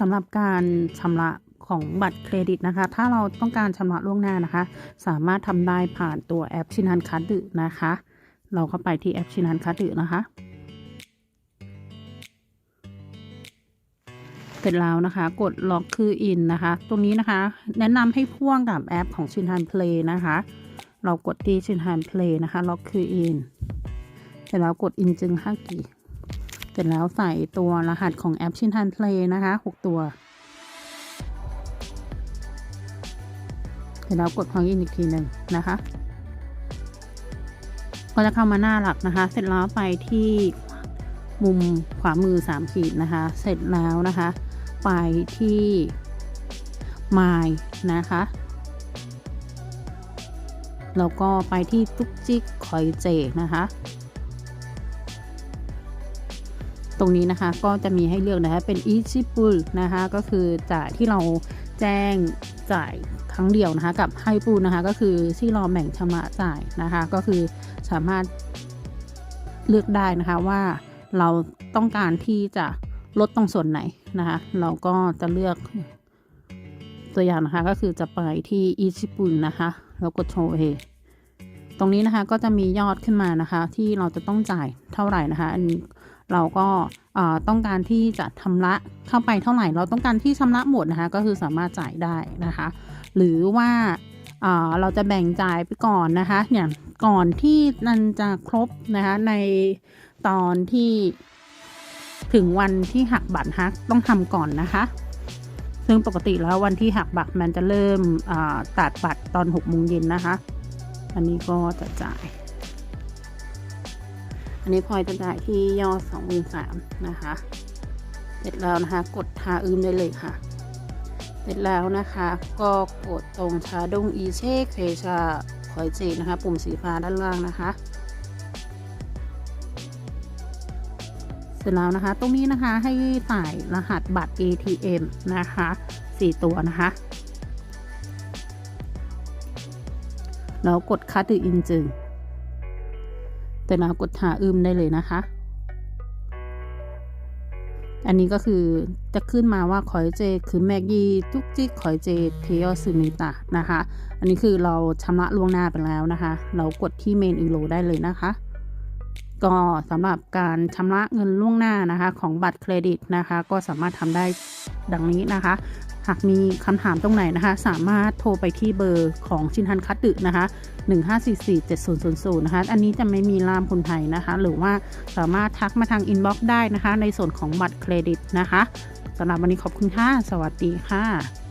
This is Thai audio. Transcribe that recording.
สำหรับการชำระของบัตรเครดิตนะคะ ถ้าเราต้องการชำระล่วงหน้านะคะ สามารถทำได้ผ่านตัวแอปชินันคัดดึนะคะ เราเข้าไปที่แอปชินันคัดดึนะคะ เสร็จแล้วนะคะ กดล็อกคืออินนะคะ ตรงนี้นะคะ แนะนำให้พ่วงกับแอปของชินันเพลย์นะคะ เรากดที่ชินันเพลย์นะคะล็อกคืออินเสร็จแล้วกดอินจึงห้ากี่ เสร็จแล้วใส่ตัวรหัสของแอปชินฮันเพลย์นะคะหกตัว เสร็จแล้วกดพองอินอีกทีหนึ่งนะคะ ก็จะเข้ามาหน้าหลักนะคะ เสร็จแล้วไปที่มุมขวามือสามขีดนะคะ เสร็จแล้วนะคะ ไปที่ My นะคะ แล้วก็ไปที่ตุกจิกคอยเจนะคะ ตรงนี้นะคะก็จะมีให้เลือกนะคะเป็น e a s y p o o l นะคะก็คือจ่ายที่เราแจ้งจ่ายครั้งเดียวนะคะกับไฮปูนะคะก็คือที่เราแบ่งชำระจ่ายนะคะก็คือสามารถเลือกได้นะคะว่าเราต้องการที่จะลดตรงส่วนไหนนะคะเราก็จะเลือกตัวอย่างนะคะก็คือจะไปที่ e c h i p u n นะคะแล้วกดโชว์เอตรงนี้นะคะก็จะมียอดขึ้นมานะคะ ที่เราจะต้องจ่ายเท่าไหร่นะคะ อันนี้ เราก็ต้องการที่จะชำระเข้าไปเท่าไหร่ เราต้องการที่ชำระหมดนะคะ ก็คือสามารถจ่ายได้นะคะ หรือว่าเราจะแบ่งจ่ายไปก่อนนะคะอย่างก่อนที่มันจะครบนะคะในตอนที่ถึงวันที่หักบัตรฮักต้องทำก่อนนะคะ ซึ่งปกติแล้ววันที่หักบัตรมันจะเริ่มตัดบัตรตอน6โมงเย็นนะคะ อันนี้ก็จะจ่าย อันนี้พลอยจะจ่ายที่ยอด2 3 0 0 0นะคะ เสร็จแล้วนะคะ กดทาอืมได้เลยค่ะ เสร็จแล้วนะคะ ก็กดตรงชาดงอีเช่เคชาคอยเจนะคะ ปุ่มสีฟ้าด้านล่างนะคะเสร็จแล้วนะคะ ตรงนี้นะคะให้ใส่รหัสบัตร ATM นะคะ 4 ตัวนะคะ แล้วกดคัดตืออินจึง แต่แล้วกดหาอึมได้เลยนะคะ อันนี้ก็คือจะขึ้นมาว่าคอยเจคือแมกกี้จุกจิกคอยเจเทยอซูนิตานะคะ อันนี้คือเราชำระล่วงหน้าไปแล้วนะคะ เรากดที่เมนอีโลได้เลยนะคะก็สำหรับการชำระเงินล่วงหน้านะคะ ของบัตรเครดิตนะคะ ก็สามารถทำได้ดังนี้นะคะ หากมีคำถามตรงไหนนะคะ สามารถโทรไปที่เบอร์ของชินทันคัตตึนะคะ15447000นะคะ อันนี้จะไม่มีล่ามคนไทยนะคะ หรือว่าสามารถทักมาทางอินบ็อกซ์ได้นะคะ ในส่วนของบัตรเครดิตนะคะสำหรับวันนี้ขอบคุณค่ะ สวัสดีค่ะ